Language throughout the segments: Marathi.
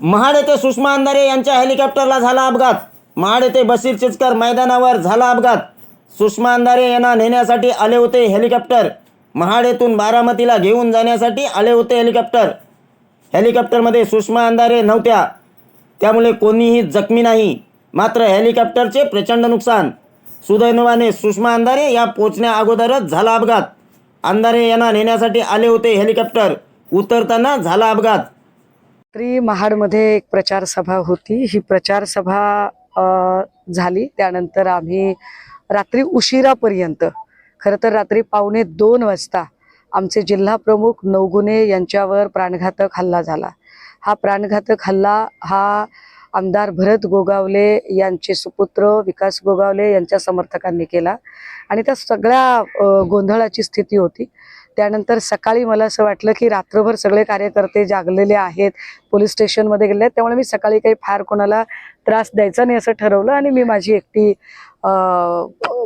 महाड येथे सुषमा अंधारे यांच्या हेलिकॉप्टरला झाला अपघात. महाड येथे बशीर चिचकर मैदानावर झाला अपघात. सुषमा अंधारे यांना नेण्यासाठी आले होते हेलिकॉप्टर. महाड येथून बारामतीला घेऊन जाण्यासाठी आले होते हेलिकॉप्टर. हेलिकॉप्टरमध्ये सुषमा अंधारे नव्हत्या. त्यामुळे कोणीही जखमी नाही. मात्र हेलिकॉप्टरचे प्रचंड नुकसान. सुदैनवाने सुषमा अंधारे या पोचण्या अगोदरच झाला अपघात. अंधारे यांना नेण्यासाठी आले होते हेलिकॉप्टर. उतरताना झाला अपघात. रात्री महाडमध्ये एक प्रचार सभा होती. ही प्रचार सभा झाली. त्यानंतर आम्ही रात्री उशिरापर्यंत खरं तर रात्री पावणे दोन वाजता आमचे जिल्हा प्रमुख नवगुणे यांच्यावर प्राणघातक हल्ला झाला. हा प्राणघातक हल्ला हा आमदार भरत गोगावले यांचे सुपुत्र विकास गोगावले यांच्या समर्थकांनी केला. आणि त्या सगळ्या गोंधळाची स्थिती होती. त्यानंतर सकाळी मला असं वाटलं की रात्रभर सगळे कार्यकर्ते जागलेले आहेत पोलीस स्टेशनमध्ये गेले आहेत त्यामुळे मी सकाळी काही फार कोणाला त्रास द्यायचा नाही असं ठरवलं आणि मी माझी एकटी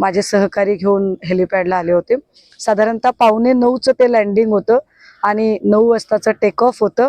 माझे सहकारी घेऊन हेलिपॅडला आले होते. साधारणतः पावणे नऊचं ते लँडिंग होतं आणि नऊ वाजताचं टेक ऑफ होतं.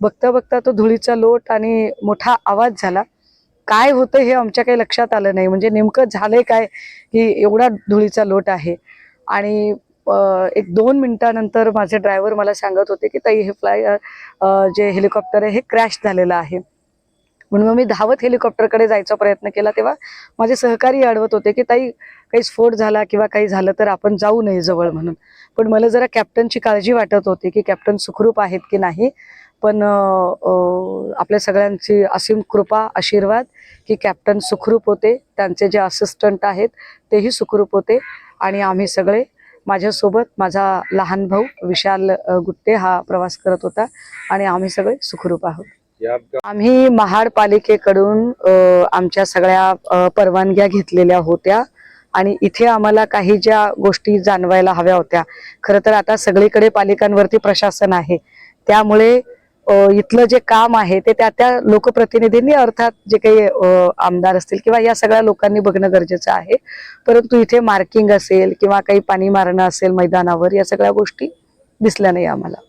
बघता बघता तो धुळीचा लोट आणि मोठा आवाज झाला. काय होतं हे आमच्या काही लक्षात आलं नाही. म्हणजे नेमकं झालंय काय की एवढा धुळीचा लोट आहे? आणि एक दोन मिनिटानंतर माझे ड्रायव्हर मला सांगत होते की ताई हे फ्लाय जे हेलिकॉप्टर आहे हे क्रॅश झालेलं आहे. म्हणून मग मी धावत हेलिकॉप्टरकडे जायचा प्रयत्न केला तेव्हा माझे सहकारी अडवत होते की ताई काही स्फोट झाला किंवा काही झालं तर आपण जाऊ नये जवळ म्हणून. पण मला जरा कॅप्टनची काळजी वाटत होती की कॅप्टन सुखरूप आहेत की नाही? पण आपल्या सगळ्यांची असीम कृपा आशीर्वाद की कॅप्टन सुखरूप होते त्यांचे जे असिस्टंट आहेत तेही सुखरूप होते आणि आम्ही सगळे माझ्यासोबत माझा लहान भाऊ विशाल गुट्टे हा प्रवास करत होता आणि आम्ही सगळे सुखरूप आहोत. आम्ही महाड पालिकेकडून आमच्या सगळ्या परवानग्या घेतलेल्या होत्या आणि इथे आम्हाला काही ज्या गोष्टी जाणवायला हव्या होत्या. खरं तर आता सगळीकडे पालिकांवरती प्रशासन आहे. त्यामुळे इथलं जे काम आहे ते त्या त्या लोकप्रतिनिधींनी अर्थात जे काही आमदार असतील किंवा या सगळ्या लोकांनी बघणं गरजेचं आहे. परंतु इथे मार्किंग असेल किंवा काही पाणी मारणं असेल मैदानावर या सगळ्या गोष्टी दिसल्या नाही आम्हाला.